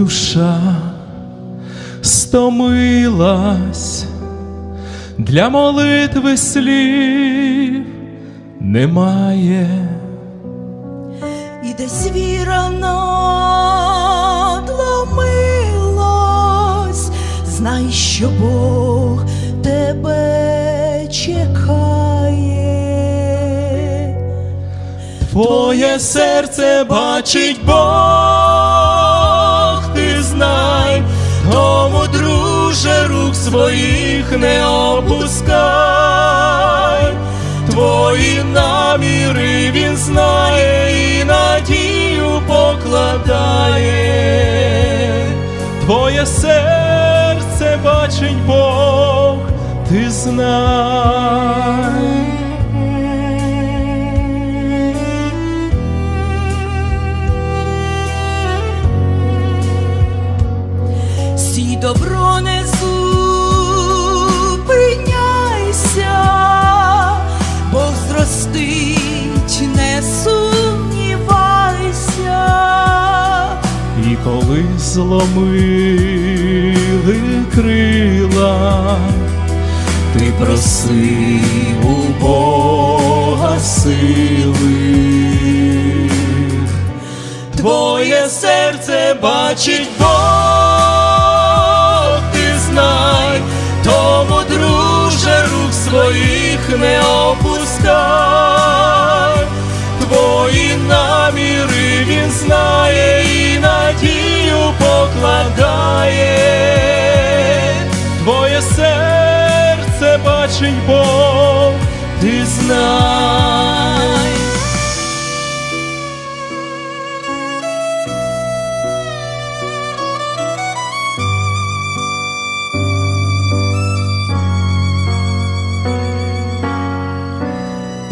душа стомилась, для молитви слів немає. І десь віра надломилась, знай, що Бог тебе чекає. Твоє серце бачить Бог, своїх не опускай, твої наміри він знає і надію покладає, твоє серце бачить Бог, ти знай. Зростить, не сумнівайся. І коли зломили крила, ти просив у Бога сили. Твоє серце бачить Бог, ти знай, тому, друже, рук своїх не опускай, наміри він знає і надію покладає, твоє серце бачить Бог, ти знай.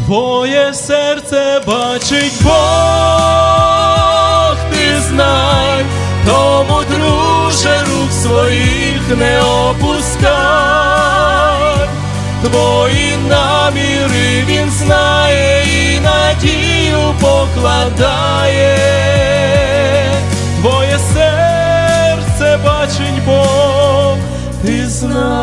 Твоє серце бачить Бог, ти знай, тому друже рук своїх не опускай, твої наміри він знає і надію покладає, твоє серце бачить Бог, ти знай.